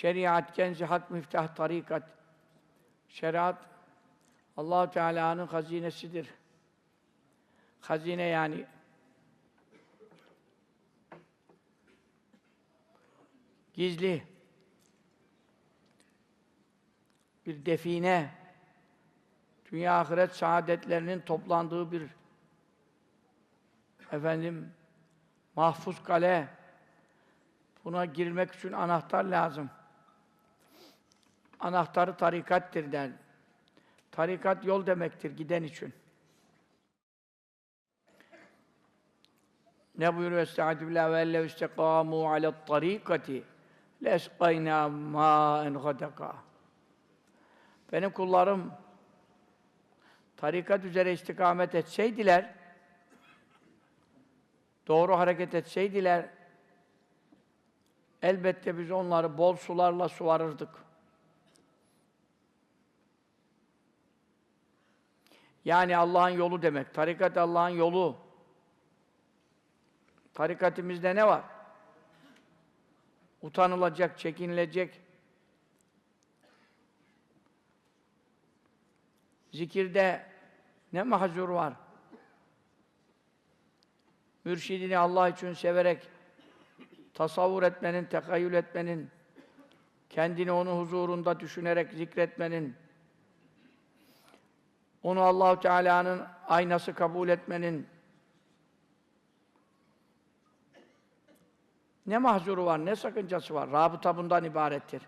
Şeriat, kenzi, hak, miftah, tarikat. Şeriat, allah Teala'nın hazinesidir. Hazine yani gizli bir define dünya ahiret saadetlerinin toplandığı bir efendim mahfuz kale buna girmek için anahtar lazım. Anahtarı tarikattir der. Tarikat yol demektir giden için. Ne buyuruyor Estaizu billah ve ellev istekâmû alet tarikati lesqaynâ mâen gadaka. Benim kullarım tarikat üzere istikamet etseydiler, doğru hareket etseydiler, elbette biz onları bol sularla suvarırdık. Yani Allah'ın yolu demek. Tarikat Allah'ın yolu. Tarikatimizde ne var? Utanılacak, çekinilecek. Zikirde ne mahzur var? Mürşidini Allah için severek tasavvur etmenin, tekayyül etmenin, kendini onun huzurunda düşünerek zikretmenin, onu Allahu Teala'nın aynası kabul etmenin ne mahzuru var, ne sakıncası var? Rabıta bundan ibarettir.